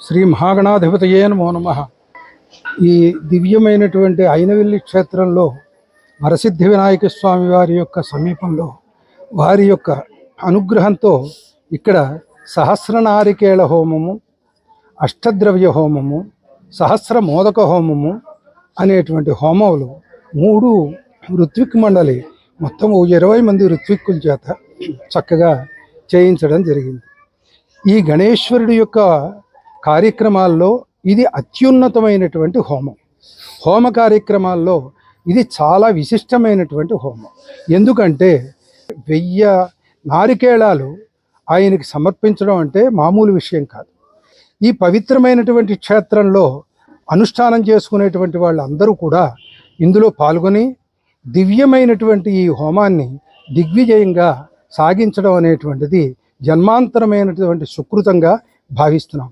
శ్రీ మహాగణాధిపతయే నమో నమ. ఈ దివ్యమైనటువంటి అయినవెల్లి క్షేత్రంలో వరసిద్ధి వినాయక స్వామి వారి యొక్క సమీపంలో వారి యొక్క అనుగ్రహంతో ఇక్కడ సహస్రనారికేళ హోమము అష్టద్రవ్య హోమము సహస్ర మోదక హోమము అనేటువంటి హోమములు మూడు ఋత్విక్ మండలి మొత్తం ఇరవై మంది ఋత్విక్కుల చేత చక్కగా చేయించడం జరిగింది. ఈ గణేశ్వరుడి యొక్క కార్యక్రమాల్లో ఇది అత్యున్నతమైనటువంటి హోమం. హోమ కార్యక్రమాల్లో ఇది చాలా విశిష్టమైనటువంటి హోమం. ఎందుకంటే వెయ్య నారికేళాలు ఆయనకి సమర్పించడం అంటే మామూలు విషయం కాదు. ఈ పవిత్రమైనటువంటి క్షేత్రంలో అనుష్ఠానం చేసుకునేటువంటి వాళ్ళందరూ కూడా ఇందులో పాల్గొని దివ్యమైనటువంటి ఈ హోమాన్ని దిగ్విజయంగా సాగించడం అనేటువంటిది జన్మాంతరమైనటువంటి సుకృతంగా భావిస్తున్నాం.